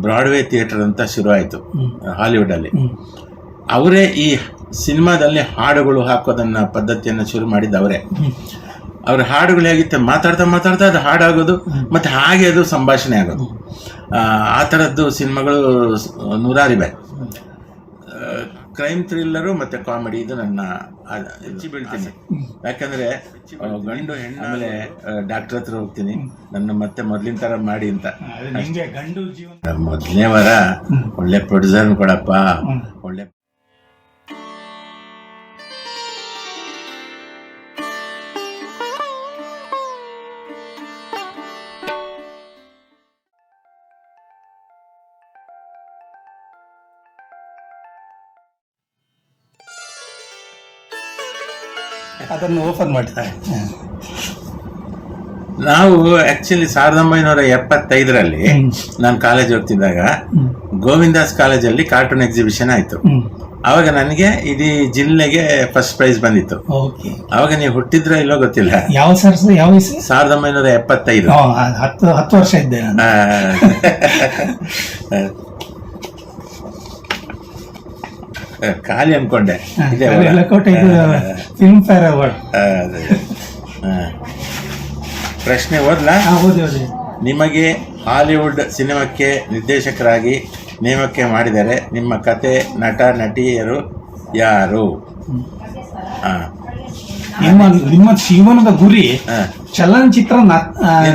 Broadway theatre ಅಂತ ಶುರುವಾಯಿತು ಆಯಿತು ಹ್ಮ್. ಹಾಲಿವುಡ್ ಅಲ್ಲಿ. ಅವರೇ ಈ ಸಿನಿಮಾದಲ್ಲಿ ಹಾಡುಗಳು ಹಾಕೋದನ್ನ ಪದ್ಧತಿಯನ್ನು ಶುರು ಮಾಡಿದ್ದು ಅವರೇ. ಅವ್ರ ಹಾಡುಗಳು ಹೇಗಿತ್ತು? ಮಾತಾಡ್ತಾ ಮಾತಾಡ್ತಾ ಅದು ಹಾಡಾಗೋದು ಮತ್ತೆ ಹಾಗೆ ಅದು ಸಂಭಾಷಣೆ ಆಗೋದು. ಆ, ತರದ್ದು ಥರದ್ದು ಸಿನಿಮಾಗಳು ನೂರಾರಿವೆ ಕ್ರೈಮ್ ಥ್ರಿಲ್ಲರು ಮತ್ತೆ ಕಾಮಿಡಿ ಇದು ನನ್ನ ಹೆಚ್ಚಿ ಬೀಳ್ತೀನಿ. ಯಾಕಂದ್ರೆ ಗಂಡು ಹೆಣ್ಣು ಆಮೇಲೆ ಡಾಕ್ಟರ್ ಹತ್ರ ಹೋಗ್ತೀನಿ. ನನ್ನ ಮತ್ತೆ ಮೊದ್ಲಿನ ತರ ಮಾಡಿ ಅಂತ. ಗಂಡು ಜೀವನ. ಮೊದಲನೇ ವಾರ ಒಳ್ಳೆ ಪ್ರೊಡ್ಯೂಸರ್ ಕೊಡಪ್ಪ. ಒಳ್ಳೆ ಅದನ್ನು ಓಪನ್ ಮಾಡಿದ ನಾವು ಆಕ್ಚುಲಿ ಸಾವಿರದ ಒಂಬೈನೂರ ಎಪ್ಪತ್ತೈದರಲ್ಲಿ ನಾನು ಕಾಲೇಜ್ ಹೋಗ್ತಿದ್ದಾಗ ಗೋವಿಂದಾಸ್ ಕಾಲೇಜಲ್ಲಿ ಕಾರ್ಟೂನ್ ಎಕ್ಸಿಬಿಷನ್ ಆಯಿತು. ಆವಾಗ ನನಗೆ ಇಡೀ ಜಿಲ್ಲೆಗೆ ಫಸ್ಟ್ ಪ್ರೈಸ್ ಬಂದಿತ್ತು. ಓಕೆ. ಅವಾಗ ನೀವು ಹುಟ್ಟಿದ್ರ ಇಲ್ಲೋ ಗೊತ್ತಿಲ್ಲ. ಯಾವ ಸರ್ ಯಾವ ಸಾವಿರದ ಒಂಬೈನೂರ ಎಪ್ಪತ್ತೈದು. ಹತ್ತು ಹತ್ತು ವರ್ಷ ಇದ್ದೆ ನಾನು ಆ, ಖಾಲಿ ಅನ್ಕೊಂಡೆ. ಫಿಲ್ಮ್ ಫೇರ್ ಅವಾರ್ಡ್ ಪ್ರಶ್ನೆ ಓದ್ಲಾ? ಓದಿ ಓದಿ. ನಿಮಗೆ ಹಾಲಿವುಡ್ ಸಿನಿಮಾಕ್ಕೆ ನಿರ್ದೇಶಕರಾಗಿ ನೇಮಕ ಮಾಡಿದರೆ ನಿಮ್ಮ ಕತೆ ನಟ ನಟಿಯರು ಯಾರು? ನಿಮ್ಮ ನಿಮ್ಮ ಜೀವನದ ಗುರಿ ಚಲನಚಿತ್ರ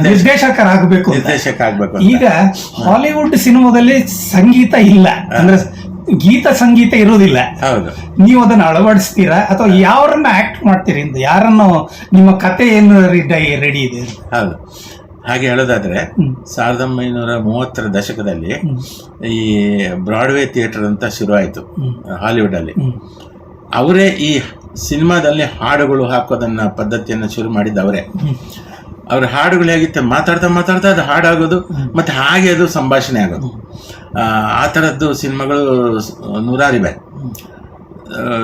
ನಿರ್ದೇಶಕರಾಗಬೇಕು ನಿರ್ದೇಶಕ ಆಗ್ಬೇಕು ಈಗ ಹಾಲಿವುಡ್ ಸಿನಿಮಾದಲ್ಲಿ ಸಂಗೀತ ಇಲ್ಲ. ಅಂದ್ರೆ ಗೀತ ಸಂಗೀತ ಇರೋದಿಲ್ಲ ಹೌದು. ನೀವು ಅದನ್ನ ಅಳವಡಿಸ್ತೀರಾ? ಅಥವಾ ಯಾರನ್ನ ಆಕ್ಟ್ ಮಾಡ್ತೀರಿ ಅಂತ ಯಾರನ್ನು ನಿಮ್ಮ ಕತೆ ಏನು ರೆಡಿ ಇದೆ ಹೌದು. ಹಾಗೆ ಹೇಳೋದಾದ್ರೆ. ಸಾವಿರದ ಒಂಬೈನೂರ ಮೂವತ್ತರ ದಶಕದಲ್ಲಿ. ಈ ಬ್ರಾಡ್ವೇ ಥಿಯೇಟರ್ ಅಂತ ಶುರುವಾಯಿತು ಆಯಿತು ಹಾಲಿವುಡ್ ಅಲ್ಲಿ ಅವರೇ ಈ ಸಿನಿಮಾದಲ್ಲಿ ಹಾಡುಗಳು ಹಾಕೋದನ್ನ ಪದ್ಧತಿಯನ್ನು ಶುರು ಮಾಡಿದ್ದು ಅವರೇ ಹಾಡುಗಳು ಹೇಗಿತ್ತೆ? ಮಾತಾಡ್ತಾ ಮಾತಾಡ್ತಾ ಅದು ಹಾಡಾಗೋದು ಮತ್ತೆ ಹಾಗೆ ಅದು ಸಂಭಾಷಣೆ ಆಗೋದು. ಆ, ಥರದ್ದು ಸಿನಿಮಾಗಳು ನೂರಾರಿವೆ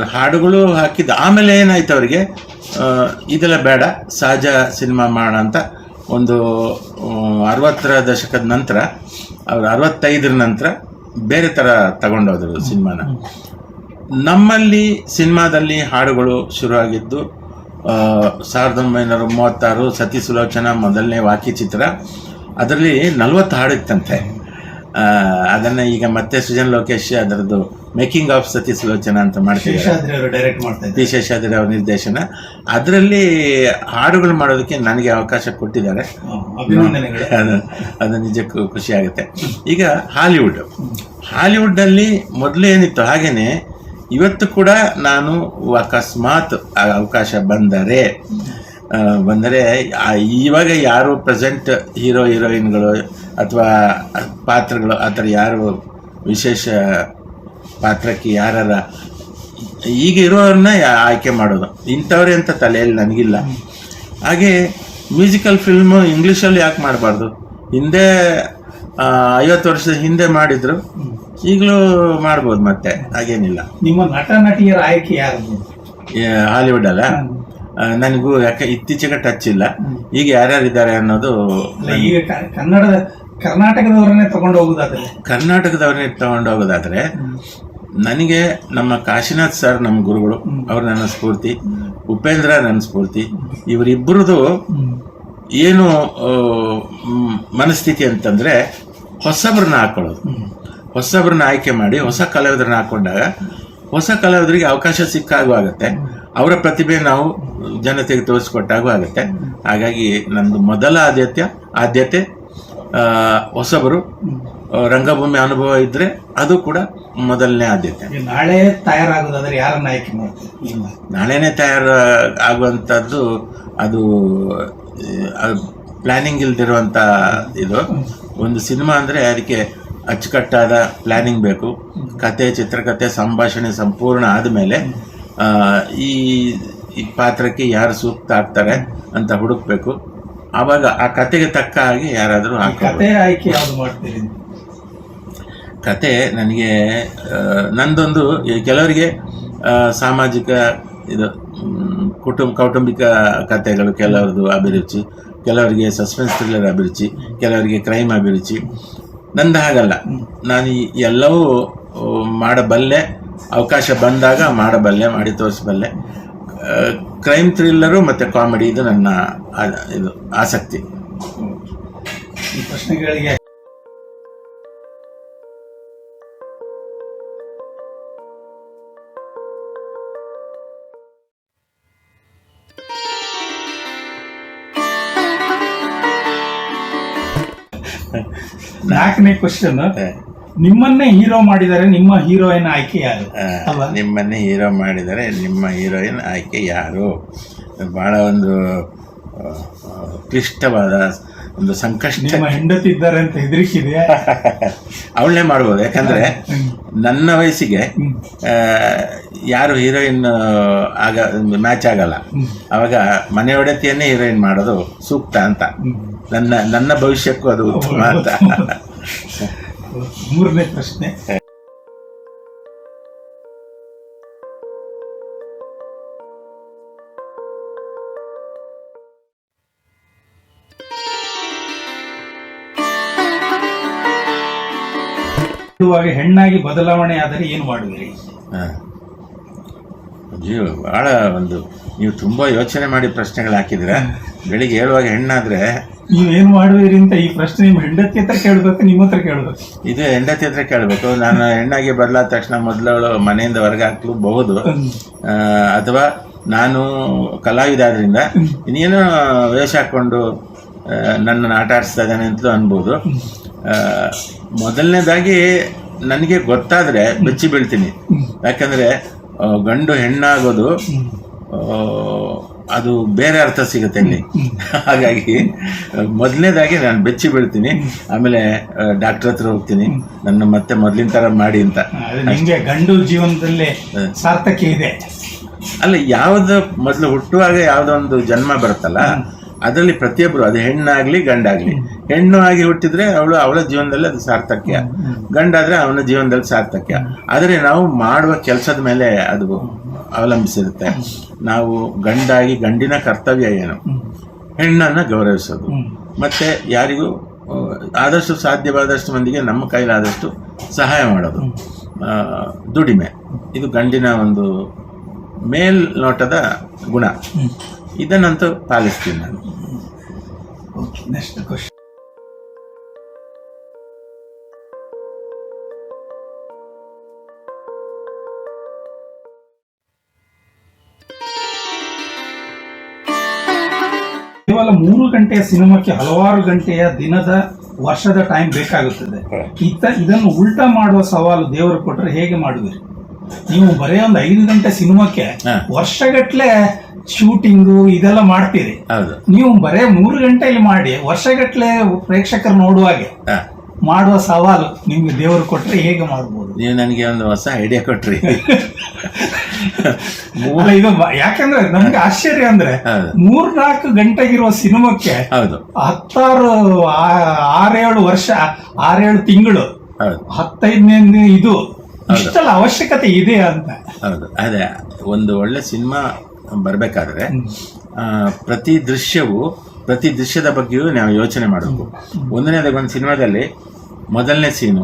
ಹಾಡುಗಳು ಹಾಕಿದ್ದು ಆಮೇಲೆ ಏನಾಯ್ತು ಅವರಿಗೆ? ಇದೆಲ್ಲ ಬೇಡ ಸಹಜ ಸಿನಿಮಾ ಮಾಡ ಅಂತ ಒಂದು ಅರವತ್ತರ ದಶಕದ ನಂತರ ಅವ್ರು ಅರವತ್ತೈದರ ನಂತರ ಬೇರೆ ಥರ ತಗೊಂಡೋದ್ರು ಸಿನಿಮಾನ. ನಮ್ಮಲ್ಲಿ ಸಿನಿಮಾದಲ್ಲಿ ಹಾಡುಗಳು ಶುರುವಾಗಿದ್ದು ಸಾವಿರದ ಒಂಬೈನೂರ ಮೂವತ್ತಾರು ಸತಿ ಸುಲೋಚನ ಮೊದಲನೇ ವಾಕಿ ಚಿತ್ರ ಅದರಲ್ಲಿ ನಲವತ್ತು ಹಾಡು ಇತ್ತಂತೆ ಆ, ಅದನ್ನ ಈಗ ಮತ್ತೆ ಸೃಜನ್ ಲೋಕೇಶ್ ಅದರದ್ದು ಮೇಕಿಂಗ್ ಆಫ್ ಸತಿ ಸುಲೋಚನ ಅಂತ ಮಾಡ್ತೀವಿ ಡೈರೆಕ್ಟ್ ಮಾಡ್ತಾ ಪಿ ಇದ್ದಾರೆ ಶೇಷಾದ್ರಿ ಅವ್ರ ನಿರ್ದೇಶನ. ಅದರಲ್ಲಿ ಹಾಡುಗಳು ಮಾಡೋದಕ್ಕೆ ನನಗೆ ಅವಕಾಶ ಕೊಟ್ಟಿದ್ದಾರೆ. ಅದು ನಿಜಕ್ಕೂ ಖುಷಿ ಆಗುತ್ತೆ. ಈಗ ಹಾಲಿವುಡ್. ಹಾಲಿವುಡ್ಡಲ್ಲಿ ಮೊದಲು ಏನಿತ್ತು ಹಾಗೇನೆ ಇವತ್ತು ಕೂಡ ನಾನು ಅಕಸ್ಮಾತ್ ಅವಕಾಶ ಬಂದರೆ ಬಂದರೆ ಇವಾಗ ಯಾರು ಪ್ರೆಸೆಂಟ್ ಹೀರೋ, ಹೀರೋಯಿನ್ಗಳು ಅಥವಾ ಪಾತ್ರಗಳು, ಆ ಥರ ಯಾರು ವಿಶೇಷ ಪಾತ್ರಕ್ಕೆ ಯಾರ ಈಗ ಇರೋರನ್ನ ಆಯ್ಕೆ ಮಾಡೋದು. ಇಂಥವ್ರೆ ಅಂತ ತಲೆಯಲ್ಲಿ ನನಗಿಲ್ಲ. ಹಾಗೆ ಮ್ಯೂಸಿಕಲ್ ಫಿಲ್ಮು ಇಂಗ್ಲೀಷಲ್ಲಿ ಯಾಕೆ ಮಾಡಬಾರ್ದು? ಹಿಂದೆ ಐವತ್ತು ವರ್ಷದ ಹಿಂದೆ ಮಾಡಿದ್ರು. ಈಗಲೂ ಮಾಡ್ಬೋದು ಮತ್ತೆ ಹಾಗೇನಿಲ್ಲ. ನಿಮ್ಮ ನಟ ನಟಿಯರ ಆಯ್ಕೆ ಯಾರು ಹಾಲಿವುಡ್ ಅಲ್ಲ? ನನಗೂ ಯಾಕೆ ಇತ್ತೀಚೆಗೆ ಟಚ್ ಇಲ್ಲ. ಈಗ ಯಾರ್ಯಾರು ಇದ್ದಾರೆ ಅನ್ನೋದು ಈಗ ಕನ್ನಡದ ಕರ್ನಾಟಕದವರನ್ನೇ ತಗೊಂಡು ಹೋಗೋದಾದ್ರೆ? ಕರ್ನಾಟಕದವ್ರನ್ನೇ ತಗೊಂಡು ಹೋಗೋದಾದ್ರೆ ನನಗೆ ನಮ್ಮ ಕಾಶಿನಾಥ್ ಸರ್ ನಮ್ಮ ಗುರುಗಳು ಅವ್ರು ನನ್ನ ಸ್ಫೂರ್ತಿ ಉಪೇಂದ್ರ ನನ್ನ ಸ್ಫೂರ್ತಿ ಇವರಿಬ್ಬರದು ಏನು ಮನಸ್ಥಿತಿ ಅಂತಂದ್ರೆ ಹೊಸಬ್ರನ್ನ ಹಾಕೊಳ್ಳೋದು. ಹೊಸಬ್ರನ್ನ ಆಯ್ಕೆ ಮಾಡಿ ಹೊಸ ಕಲಾವಿದರನ್ನ ಹಾಕೊಂಡಾಗ ಹೊಸ ಕಲಾವಿದರಿಗೆ ಅವಕಾಶ ಸಿಕ್ಕಾಗೂ ಆಗುತ್ತೆ. ಅವರ ಪ್ರತಿಭೆ ನಾವು ಜನತೆಗೆ ತೋರಿಸ್ಕೊಟ್ಟಾಗೂ ಆಗುತ್ತೆ. ಹಾಗಾಗಿ ನಂದು ಮೊದಲ ಆದ್ಯತೆ ಆದ್ಯತೆ ಹೊಸಬರು ರಂಗಭೂಮಿ ಅನುಭವ ಇದ್ರೆ ಅದು ಕೂಡ ಮೊದಲನೇ ಆದ್ಯತೆ. ನಾಳೆ ತಯಾರಾಗೋದಾದ್ರೆ ಯಾರನ್ನ ಆಯ್ಕೆ ಮಾಡ್ತೀವಿ ನಾಳೆನೇ ತಯಾರು ಆಗುವಂಥದ್ದು ಅದು ಪ್ಲಾನಿಂಗ್ ಇಲ್ದಿರುವಂಥ ಇದು. ಒಂದು ಸಿನಿಮಾ ಅಂದರೆ ಅದಕ್ಕೆ ಅಚ್ಚುಕಟ್ಟಾದ ಪ್ಲಾನಿಂಗ್ ಬೇಕು. ಕತೆ ಚಿತ್ರಕಥೆ ಸಂಭಾಷಣೆ ಸಂಪೂರ್ಣ ಆದಮೇಲೆ ಈ ಈ ಪಾತ್ರಕ್ಕೆ ಯಾರು ಸೂಕ್ತ ಆಗ್ತಾರೆ ಅಂತ ಹುಡುಕ್ಬೇಕು. ಆವಾಗ ಆ ಕತೆಗೆ ತಕ್ಕ ಹಾಗೆ ಯಾರಾದರೂ ಕತೆ ಆಯ್ಕೆ ಯಾವ್ದು ಮಾಡ್ತೀರಿ? ಕತೆ ನನಗೆ ನಂದೊಂದು ಕೆಲವರಿಗೆ ಸಾಮಾಜಿಕ ಇದು ಕುಟುಂಬ ಕೌಟುಂಬಿಕ ಕತೆಗಳು ಕೆಲವ್ರದ್ದು ಅಭಿರುಚಿ ಕೆಲವರಿಗೆ ಸಸ್ಪೆನ್ಸ್ ಥ್ರಿಲ್ಲರ್ ಅಭಿರುಚಿ ಕೆಲವರಿಗೆ ಕ್ರೈಮ್ ಅಭಿರುಚಿ ನಂದು ಹಾಗಲ್ಲ. ನಾನು ಎಲ್ಲವೂ ಮಾಡಬಲ್ಲೆ. ಅವಕಾಶ ಬಂದಾಗ ಮಾಡಬಲ್ಲೆ ಮಾಡಿ ತೋರಿಸಬಲ್ಲೆ. ಕ್ರೈಮ್ ಥ್ರಿಲ್ಲರು ಮತ್ತು ಕಾಮಿಡಿ ಇದು ನನ್ನ ಇದು ಆಸಕ್ತಿ. ಪ್ರಶ್ನೆಗಳಿಗೆ ನಾಲ್ಕನೇ ಕ್ವಶನ್ ನಿಮ್ಮನ್ನೇ ಹೀರೋ ಮಾಡಿದರೆ ನಿಮ್ಮ ಹೀರೋಯಿನ್ ಆಯ್ಕೆ ಯಾರು? ಅಲ್ವಾ? ನಿಮ್ಮನ್ನೇ ಹೀರೋ ಮಾಡಿದರೆ ನಿಮ್ಮ ಹೀರೋಯಿನ್ ಆಯ್ಕೆ ಯಾರು? ಭಾಳ ಒಂದು ಕ್ಲಿಷ್ಟವಾದ ಒಂದು ಸಂಕಷ್ಟ. ನಿಮ್ಮ ಹೆಂಡತಿ ಇದ್ದಾರೆ ಅಂತ ಹೆದರಿಕಿದೆಯಾ ಅವಳನ್ನೇ ಮಾಡ್ಬೋದು. ಯಾಕಂದ್ರೆ ನನ್ನ ವಯಸ್ಸಿಗೆ ಯಾರು ಹೀರೋಯಿನ್ ಆಗ ಮ್ಯಾಚ್ ಆಗಲ್ಲ. ಅವಾಗ ಮನೆ ಒಡತಿಯನ್ನೇ ಹೀರೋಯಿನ್ ಮಾಡೋದು ಸೂಕ್ತ ಅಂತ. ನನ್ನ ನನ್ನ ಭವಿಷ್ಯಕ್ಕೂ ಅದು ಉತ್ತಮ ಅಂತ. ಮೂರನೇ ಪ್ರಶ್ನೆ. ಇರುವಾಗ ಹೆಣ್ಣಾಗಿ ಬದಲಾವಣೆ ಆದರೆ ಏನು ಮಾಡುವಿರಿ. ಜೀವ ಬಹಳ ಒಂದು ನೀವು ತುಂಬಾ ಯೋಚನೆ ಮಾಡಿ ಪ್ರಶ್ನೆಗಳು ಹಾಕಿದ್ರೆ ಬೆಳಿಗ್ಗೆ ಹೇಳುವಾಗ ಹೆಣ್ಣಾದ್ರೆ ನೀವೇನ್ ಮಾಡುವಿರಿ ಅಂತ ಈ ಪ್ರಶ್ನೆ ನಿಮ್ಮ ಹೆಂಡತಿ ಹತ್ರ ಕೇಳಬೇಕು ನಿಮ್ಮ ಹತ್ರ ಕೇಳಬೇಕು? ಇದು ಹೆಂಡತಿ ಹತ್ರ ಕೇಳಬೇಕು. ನಾನು ಹೆಣ್ಣಾಗಿ ಬದಲಾದ ತಕ್ಷಣ ಮೊದಲವಳು ಮನೆಯಿಂದ ಹೊರಗೆ ಹಾಕಲೂಬಹುದು. ಅಥವಾ ನಾನು ಕಲಾವಿದ ಆದ್ರಿಂದ ಇನ್ನೇನೋ ವೇಷ ಹಾಕೊಂಡು ನನ್ನ ನನ್ನನ್ನು ಆಟ ಆಡಿಸ್ತಾ ಇದ್ದಾನೆ ಅಂತಲೂ ಅನ್ಬೋದು. ಮೊದಲನೇದಾಗಿ ನನಗೆ ಗೊತ್ತಾದರೆ ಬೆಚ್ಚಿ ಬೀಳ್ತೀನಿ ಯಾಕಂದರೆ ಗಂಡು ಹೆಣ್ಣಾಗೋದು ಅದು ಬೇರೆ ಅರ್ಥ ಸಿಗುತ್ತೆ ಇಲ್ಲಿ ಹಾಗಾಗಿ ಮೊದಲನೇದಾಗಿ ನಾನು ಬೆಚ್ಚಿ ಬೀಳ್ತೀನಿ. ಆಮೇಲೆ ಡಾಕ್ಟರ್ ಹತ್ರ ಹೋಗ್ತೀನಿ. ನನ್ನ ಮತ್ತೆ ಮೊದಲಿನ ಥರ ಮಾಡಿ ಅಂತ. ನಿಮಗೆ ಗಂಡು ಜೀವನದಲ್ಲಿ ಸಾರ್ಥಕ ಇದೆ. ಅಲ್ಲ ಯಾವ್ದು ಮೊದಲು ಹುಟ್ಟುವಾಗ ಯಾವ್ದೊಂದು ಜನ್ಮ ಬರುತ್ತಲ್ಲ ಅದರಲ್ಲಿ ಪ್ರತಿಯೊಬ್ಬರು ಅದು ಹೆಣ್ಣಾಗ್ಲಿ ಗಂಡಾಗ್ಲಿ ಹೆಣ್ಣು ಆಗಿ ಹುಟ್ಟಿದ್ರೆ ಅವಳು ಅವಳ ಜೀವನದಲ್ಲಿ ಅದು ಸಾರ್ಥಕ್ಯ. ಗಂಡಾದ್ರೆ ಅವನ ಜೀವನದಲ್ಲಿ ಸಾರ್ಥಕ್ಯ. ಆದರೆ ನಾವು ಮಾಡುವ ಕೆಲಸದ ಮೇಲೆ ಅದು ಅವಲಂಬಿಸಿರುತ್ತೆ. ನಾವು ಗಂಡಾಗಿ ಗಂಡಿನ ಕರ್ತವ್ಯ ಏನು? ಹೆಣ್ಣನ್ನು ಗೌರವಿಸೋದು. ಮತ್ತೆ ಯಾರಿಗೂ ಆದಷ್ಟು ಸಾಧ್ಯವಾದಷ್ಟು ಮಂದಿಗೆ ನಮ್ಮ ಕೈಲಾದಷ್ಟು ಸಹಾಯ ಮಾಡೋದು. ದುಡಿಮೆ. ಇದು ಗಂಡಿನ ಒಂದು ಮೇಲ್ನೋಟದ ಗುಣ. ಇದನ್ನಂತೂ ಪಾಲಿಸ್ತೀನಿ ನಾನು. ನೆಕ್ಸ್ಟ್ ಕ್ವಶನ್ ಕೇವಲ ಮೂರು ಗಂಟೆಯ ಸಿನಿಮಾಕ್ಕೆ ಹಲವಾರು ಗಂಟೆಯ ದಿನದ ವರ್ಷದ ಟೈಮ್ ಬೇಕಾಗುತ್ತದೆ. ಇತ್ತ ಇದನ್ನು ಉಲ್ಟಾ ಮಾಡುವ ಸವಾಲು ದೇವರು ಕೊಟ್ಟರೆ ಹೇಗೆ ಮಾಡುವಿರಿ ನೀವು ಬರೀ ಒಂದು ಐದು ಗಂಟೆ ಸಿನಿಮಾಕ್ಕೆ ವರ್ಷಗಟ್ಟಲೆ ವರ್ಷಗಟ್ಲೆ ಶೂಟಿಂಗು ಇದೆಲ್ಲ ಮಾಡ್ತೀರಿ. ನೀವು ಬರೇ ಮೂರು ಗಂಟೆಯಲ್ಲಿ ಮಾಡಿ ವರ್ಷಗಟ್ಲೆ ಪ್ರೇಕ್ಷಕರು ನೋಡುವಾಗೆ. ಮಾಡುವ ಸವಾಲು ನಿಮ್ಗೆ ದೇವರು ಕೊಟ್ಟರೆ ಹೇಗೆ ಮಾಡ್ಬೋದು? ನೀವು ನನಗೆ ಒಂದು ಹೊಸ ಐಡಿಯಾ ಕೊಟ್ರಿ. ಅಲ್ಲ ಇದು ಯಾಕಂದ್ರೆ ನಮ್ಗೆ ಆಶ್ಚರ್ಯ ಅಂದ್ರೆ. ಮೂರ್ನಾಲ್ಕು ಗಂಟೆಗಿರುವ ಸಿನಿಮಾಕ್ಕೆ ಹತ್ತಾರು ಆರೇಳು ವರ್ಷ ಆರೇಳು ತಿಂಗಳು ಹತ್ತೈದನೇ ಇದು ಇಷ್ಟೆಲ್ಲ ಅವಶ್ಯಕತೆ ಇದೆ ಅಂತ. ಹೌದು. ಅದೇ ಒಂದು ಒಳ್ಳೆ ಸಿನಿಮಾ ಬರಬೇಕಾದ್ರೆ ಪ್ರತಿ ದೃಶ್ಯವು ಪ್ರತಿ ದೃಶ್ಯದ ಬಗ್ಗೆಯೂ ನಾವು ಯೋಚನೆ ಮಾಡಬೇಕು. ಒಂದನೇದಾಗ ಒಂದು ಸಿನಿಮಾದಲ್ಲಿ ಮೊದಲನೇ ಸೀನು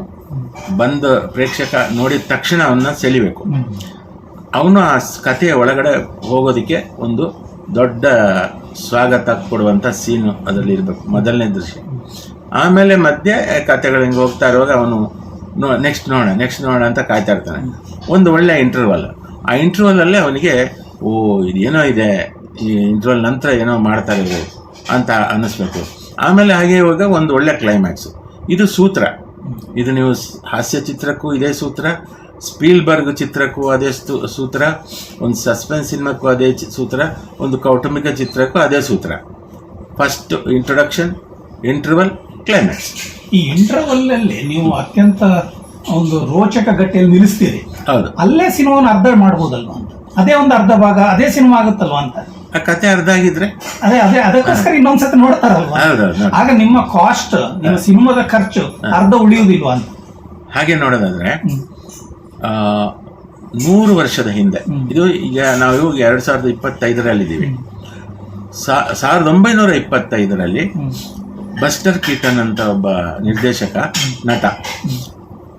ಬಂದು ಪ್ರೇಕ್ಷಕ ನೋಡಿದ ತಕ್ಷಣ ಅವನ್ನ ಸೆಳಿಬೇಕು. ಅವನು ಆ ಕಥೆಯ ಒಳಗಡೆ ಹೋಗೋದಕ್ಕೆ ಒಂದು ದೊಡ್ಡ ಸ್ವಾಗತ ಕೊಡುವಂಥ ಸೀನು ಅದರಲ್ಲಿ ಇರಬೇಕು, ಮೊದಲನೇ ದೃಶ್ಯ. ಆಮೇಲೆ ಮಧ್ಯೆ ಕಥೆಗಳು ಹಿಂಗೆ ಹೋಗ್ತಾ ಇರುವಾಗ ಅವನು ನೋ ನೆಕ್ಸ್ಟ್ ನೋಡೋಣ ನೆಕ್ಸ್ಟ್ ನೋಡೋಣ ಅಂತ ಕಾಯ್ತಾ ಇರ್ತಾನೆ. ಒಂದು ಒಳ್ಳೆಯ ಇಂಟರ್ವಲ್ ಆ ಇಂಟರ್ವಲಲ್ಲೇ ಅವನಿಗೆ, ಓ, ಇದೇನೋ ಇದೆ, ಈ ಇಂಟರ್ವಲ್ ನಂತರ ಏನೋ ಮಾಡ್ತಾರೆ ಅಂತ ಅನ್ನಿಸ್ಬೇಕು. ಆಮೇಲೆ ಹಾಗೆ ಇವಾಗ ಒಂದು ಒಳ್ಳೆ ಕ್ಲೈಮ್ಯಾಕ್ಸು ಇದು ಸೂತ್ರ. ಇದು ನೀವು ಹಾಸ್ಯ ಚಿತ್ರಕ್ಕೂ ಇದೇ ಸೂತ್ರ. ಸ್ಪೀಲ್ಬರ್ಗ್ ಚಿತ್ರಕ್ಕೂ ಅದೇ ಸ್ತೂ- ಸೂತ್ರ ಒಂದು ಸಸ್ಪೆನ್ಸ್ ಸಿನಿಮಾಕ್ಕೂ ಅದೇ ಸೂತ್ರ ಒಂದು ಕೌಟುಂಬಿಕ ಚಿತ್ರಕ್ಕೂ ಅದೇ ಸೂತ್ರ. ಫಸ್ಟ್ ಇಂಟ್ರೊಡಕ್ಷನ್ ಇಂಟರ್ವಲ್ ಕ್ಲೈಮ್ಯಾಕ್ಸ್ ಈ ಇಂಟರ್ವಲ್ ಅಲ್ಲಿ ನೀವು ಅತ್ಯಂತ ಒಂದು ರೋಚಕ ಗಟ್ಟಿಯಲ್ಲಿ ನಿಲ್ಲಿಸ್ತೀರಿ. ಹೌದು. ಅಲ್ಲೇ ಸಿನಿಮಾವನ್ನು ಅರ್ಧ ಮಾಡ್ಬೋದಲ್ವಾ ಅಂತ. ಅದೇ ಒಂದು ಅರ್ಧ ಭಾಗ ಅದೇ ಸಿನಿಮಾ ಆಗುತ್ತಲ್ವಾ ಅಂತ. ಆ ಕತೆ ಅರ್ಧ ಆಗಿದ್ರೆ? ಅದೇ ಅದೇ ಅದಕ್ಕೋಸ್ಕರ ಇನ್ನೊಂದ್ಸತಿ ನೋಡ್ತಾರಲ್ವಾ? ಆಗ ನಿಮ್ಮ ಕಾಸ್ಟ್ ನಿಮ್ಮ ಸಿನಿಮಾದ ಖರ್ಚು ಅರ್ಧ ಉಳಿಯುವುದಿಲ್ವಾ ಅಂತ. ಹಾಗೆ ನೋಡೋದಾದ್ರೆ ನೂರು ವರ್ಷದ ಹಿಂದೆ. ಇದು ಈಗ ನಾವು ಇವಾಗ ಎರಡು ಸಾವಿರದ ಇಪ್ಪತ್ತೈದರಲ್ಲಿದ್ದೀವಿ. ಸಾವಿರದ ಒಂಬೈನೂರ ಇಪ್ಪತ್ತೈದರಲ್ಲಿ ಬಸ್ಟರ್ ಕೀಟನ್ ಅಂತ ಒಬ್ಬ ನಿರ್ದೇಶಕ ನಟ.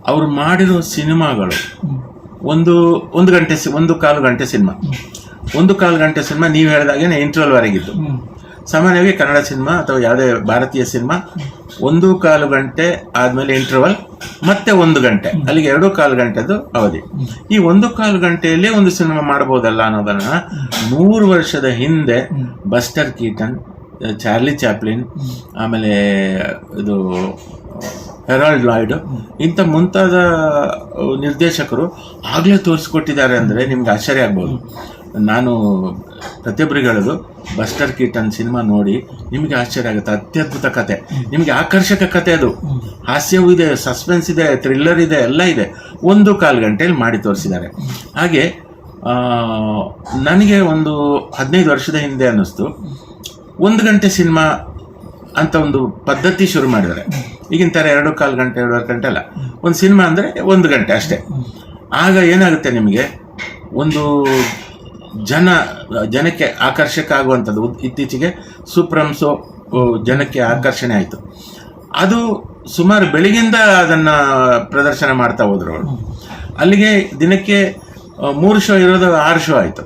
ಅವರು ಮಾಡಿರೋ ಸಿನಿಮಾಗಳು ಒಂದು ಒಂದು ಗಂಟೆ ಒಂದು ಕಾಲು ಗಂಟೆ ಸಿನಿಮಾ. ಒಂದು ಕಾಲು ಗಂಟೆ ಸಿನಿಮಾ ನೀವು ಹೇಳಿದಾಗೇನೆ ಇಂಟರ್ವಲ್ ವರೆಗಿತ್ತು ಹ್ಮ್. ಸಾಮಾನ್ಯವಾಗಿ ಕನ್ನಡ ಸಿನಿಮಾ ಅಥವಾ ಯಾವುದೇ ಭಾರತೀಯ ಸಿನಿಮಾ ಒಂದು ಕಾಲು ಗಂಟೆ ಆದ್ಮೇಲೆ ಇಂಟರ್ವಲ್ ಮತ್ತೆ ಒಂದು ಗಂಟೆ, ಅಲ್ಲಿಗೆ ಎರಡು ಕಾಲು ಗಂಟೆದು ಅವಧಿ. ಈ ಒಂದು ಕಾಲು ಗಂಟೆಯಲ್ಲೇ ಒಂದು ಸಿನಿಮಾ ಮಾಡಬಹುದಲ್ಲ ಅನ್ನೋದನ್ನ ನೂರು ವರ್ಷದ ಹಿಂದೆ ಬಸ್ಟರ್ ಕೀಟನ್, ಚಾರ್ಲಿ ಚಾಪ್ಲಿನ್, ಆಮೇಲೆ ಇದು, ಹೆರಾಲ್ಡ್ ಲಾಯ್ಡ್ ಇಂಥ ಮುಂತಾದ ನಿರ್ದೇಶಕರು ಆಗಲೇ ತೋರಿಸ್ಕೊಟ್ಟಿದ್ದಾರೆ ಅಂದರೆ ನಿಮ್ಗೆ ಆಶ್ಚರ್ಯ ಆಗ್ಬೋದು. ನಾನು ಪ್ರತಿಯೊಬ್ಬರಿಗೆ ಹೇಳೋದು ಬಸ್ಟರ್ ಕೀಟನ್ ಸಿನಿಮಾ ನೋಡಿ ನಿಮಗೆ ಆಶ್ಚರ್ಯ ಆಗುತ್ತೆ. ಅತ್ಯದ್ಭುತ ಕತೆ. ನಿಮಗೆ ಆಕರ್ಷಕ ಕತೆ ಅದು. ಹಾಸ್ಯವೂ ಇದೆ ಸಸ್ಪೆನ್ಸ್ ಇದೆ ಥ್ರಿಲ್ಲರ್ ಇದೆ, ಎಲ್ಲ ಇದೆ. ಒಂದು ಕಾಲು ಗಂಟೆಯಲ್ಲಿ ಮಾಡಿ ತೋರಿಸಿದ್ದಾರೆ. ಹಾಗೆ ನನಗೆ ಒಂದು ಹದಿನೈದು ವರ್ಷದ ಹಿಂದೆ ಅನ್ನಿಸ್ತು. ಒಂದು ಗಂಟೆ ಸಿನಿಮಾ ಅಂತ ಒಂದು ಪದ್ಧತಿ ಶುರು ಮಾಡಿದ್ದಾರೆ. ಈಗಿನ ಥರ ಎರಡು ಕಾಲು ಗಂಟೆ, ಎರಡೂವರೆ ಗಂಟೆ ಅಲ್ಲ. ಒಂದು ಸಿನಿಮಾ ಅಂದರೆ ಒಂದು ಗಂಟೆ ಅಷ್ಟೇ. ಆಗ ಏನಾಗುತ್ತೆ ನಿಮಗೆ? ಒಂದು ಜನ ಜನಕ್ಕೆ ಆಕರ್ಷಕ ಆಗುವಂಥದ್ದು ಇತ್ತೀಚೆಗೆ ಸೂಪ್ರಂಸೋ ಜನಕ್ಕೆ ಆಕರ್ಷಣೆ ಆಯಿತು. ಅದು ಸುಮಾರು ಬೆಳಗಿಂದ ಅದನ್ನು ಪ್ರದರ್ಶನ ಮಾಡ್ತಾ ಹೋದ್ರು ಅವರು. ಅಲ್ಲಿಗೆ ದಿನಕ್ಕೆ ಮೂರು ಶೋ ಇರೋದು ಆರು ಶೋ ಆಯಿತು.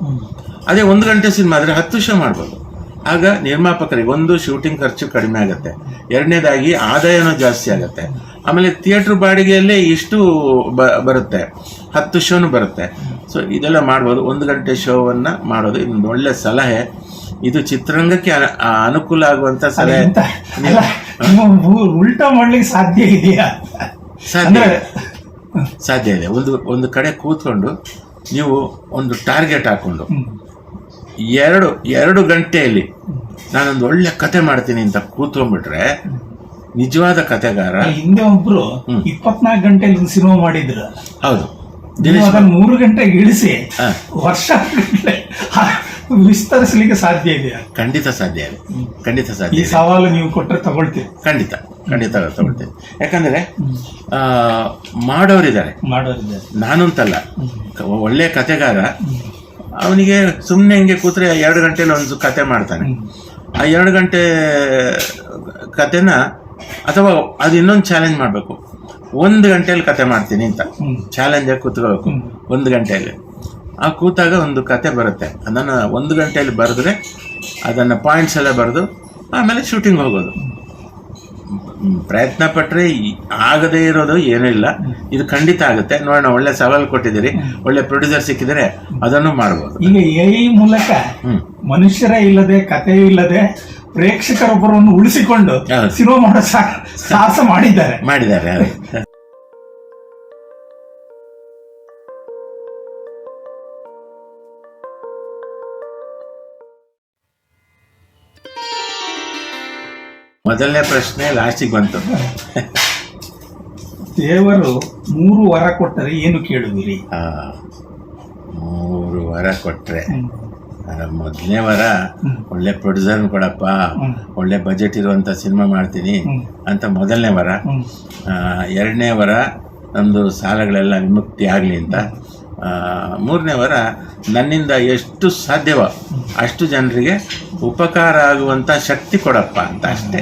ಅದೇ ಒಂದು ಗಂಟೆ ಸಿನಿಮಾ ಆದರೆ ಹತ್ತು ಶೋ ಮಾಡ್ಬೋದು. ಆಗ ನಿರ್ಮಾಪಕರಿಗೆ ಒಂದು ಶೂಟಿಂಗ್ ಖರ್ಚು ಕಡಿಮೆ ಆಗುತ್ತೆ. ಎರಡನೇದಾಗಿ ಆದಾಯನೂ ಜಾಸ್ತಿ ಆಗುತ್ತೆ. ಆಮೇಲೆ ಥಿಯೇಟ್ರ್ ಬಾಡಿಗೆಯಲ್ಲೇ ಇಷ್ಟು ಬ ಬರುತ್ತೆ. ಹತ್ತು ಶೋನು ಬರುತ್ತೆ. ಸೊ ಇದೆಲ್ಲ ಮಾಡ್ಬೋದು. ಒಂದು ಗಂಟೆ ಶೋವನ್ನು ಮಾಡೋದು ಇದೊಂದು ಒಳ್ಳೆ ಸಲಹೆ. ಇದು ಚಿತ್ರರಂಗಕ್ಕೆ ಅನುಕೂಲ ಆಗುವಂಥ ಸಲಹೆ. ಉಲ್ಟಾ ಮಾಡ್ಲಿಕ್ಕೆ ಸಾಧ್ಯ ಇದೆಯಾ? ಸಾಧ್ಯ ಇದೆ. ಸಾಧ್ಯ ಇದೆ. ಒಂದು ಒಂದು ಕಡೆ ಕೂತ್ಕೊಂಡು ನೀವು ಒಂದು ಟಾರ್ಗೆಟ್ ಹಾಕೊಂಡು. ಎರಡು ಎರಡು ಗಂಟೆಯಲ್ಲಿ ನಾನೊಂದು ಒಳ್ಳೆ ಕತೆ ಮಾಡ್ತೀನಿ ಅಂತ ಕೂತ್ಕೊಂಡ್ಬಿಟ್ರೆ ನಿಜವಾದ ಕತೆಗಾರ ಹಿಂದೆ ಒಬ್ರು. ಇಪ್ಪತ್ನಾಲ್ಕು ಗಂಟೆಯಲ್ಲಿ ಒಂದು ಸಿನಿಮಾ ಮಾಡಿದ್ರು. ಹೌದು. ಅದನ್ನ ಮೂರು ಗಂಟೆಗೆ ಇಳಿಸಿ. ವರ್ಷ ವಿಸ್ತರಿಸಲಿಕ್ಕೆ ಸಾಧ್ಯ ಇದೆಯಾ? ಖಂಡಿತ ಸಾಧ್ಯ ಇದೆ. ಖಂಡಿತ ಸಾಧ್ಯ ಸವಾಲು ನೀವು ಕೊಟ್ಟರೆ ತಗೊಳ್ತೀವಿ ಖಂಡಿತ ಖಂಡಿತ ತಗೊಳ್ತೇನೆ. ಯಾಕಂದ್ರೆ ಮಾಡೋರಿದ್ದಾರೆ. ಮಾಡೋರಿದ್ದಾರೆ. ನಾನು ಅಂತಲ್ಲ ಕ- ಒಳ್ಳೆ ಕತೆಗಾರ ಅವನಿಗೆ ಸುಮ್ಮನೆ ಹಿಂಗೆ ಕೂತ್ರೆ ಎರಡು ಗಂಟೆಲಿ ಒಂದು ಕತೆ ಮಾಡ್ತಾನೆ. ಆ ಎರಡು ಗಂಟೆ ಕತೆನ ಅಥವಾ ಅದು ಇನ್ನೊಂದು ಚಾಲೆಂಜ್ ಮಾಡಬೇಕು. ಒಂದು ಗಂಟೆಯಲ್ಲಿ ಕತೆ ಮಾಡ್ತೀನಿ ಅಂತ. ಚಾಲೆಂಜ್ ಚಾಲೆಂಜಾಗಿ ಕೂತ್ಕೋಬೇಕು. ಒಂದು ಗಂಟೆಯಲ್ಲಿ ಆ ಕೂತಾಗ ಒಂದು ಕತೆ ಬರುತ್ತೆ. ಅದನ್ನು ಒಂದು ಗಂಟೆಯಲ್ಲಿ ಬರೆದ್ರೆ ಅದನ್ನು ಪಾಯಿಂಟ್ಸ್ ಎಲ್ಲ ಬರೆದು ಆಮೇಲೆ ಶೂಟಿಂಗ್ ಹೋಗೋದು. ಪ್ರಯತ್ನ ಪಟ್ಟರೆ ಆಗದೇ ಇರೋದು ಏನೂ ಇಲ್ಲ. ಇದು ಖಂಡಿತ ಆಗುತ್ತೆ. ನೋಡೋಣ ಒಳ್ಳೆ ಸವಾಲು ಕೊಟ್ಟಿದ್ದೀರಿ. ಒಳ್ಳೆ ಪ್ರೊಡ್ಯೂಸರ್ ಸಿಕ್ಕಿದರೆ ಅದನ್ನು ಮಾಡ್ಬೋದು. ಈಗ ಎಐ ಮೂಲಕ ಮನುಷ್ಯರೇ ಇಲ್ಲದೆ ಕಥೆಯೂ ಇಲ್ಲದೆ ಪ್ರೇಕ್ಷಕರೊಬ್ಬರನ್ನು ಉಳಿಸಿಕೊಂಡು. ಸಿನಿಮಾ ಮಾಡೋ ಸಾಹಸ ಮಾಡಿದ್ದಾರೆ. ಮಾಡಿದ್ದಾರೆ ಮೊದಲನೇ ಪ್ರಶ್ನೆ ಲಾಸ್ಟಿಗೆ ಬಂತು. ದೇವರು ಮೂರು ವರ ಕೊಟ್ಟರೆ ಏನು ಕೇಳುವಿರಿ? ಮೂರು ವರ ಕೊಟ್ಟರೆ ಮೊದಲನೇ ವರ ಒಳ್ಳೆ ಪ್ರೊಡ್ಯೂಸರ್ ಕೊಡಪ್ಪ ಒಳ್ಳೆ ಬಜೆಟ್ ಇರುವಂಥ ಸಿನಿಮಾ ಮಾಡ್ತೀನಿ ಅಂತ ಮೊದಲನೇ ವರ. ಎರಡನೇ ವರ ನಮ್ಮದು ಸಾಲಗಳೆಲ್ಲ ವಿಮುಕ್ತಿ ಆಗಲಿ ಅಂತ ಮೂರನೇ ವಾರ ನನ್ನಿಂದ ಎಷ್ಟು ಸಾಧ್ಯವೋ ಅಷ್ಟು ಜನರಿಗೆ ಉಪಕಾರ ಆಗುವಂಥ ಶಕ್ತಿ ಕೊಡಪ್ಪ ಅಂತ ಅಷ್ಟೇ.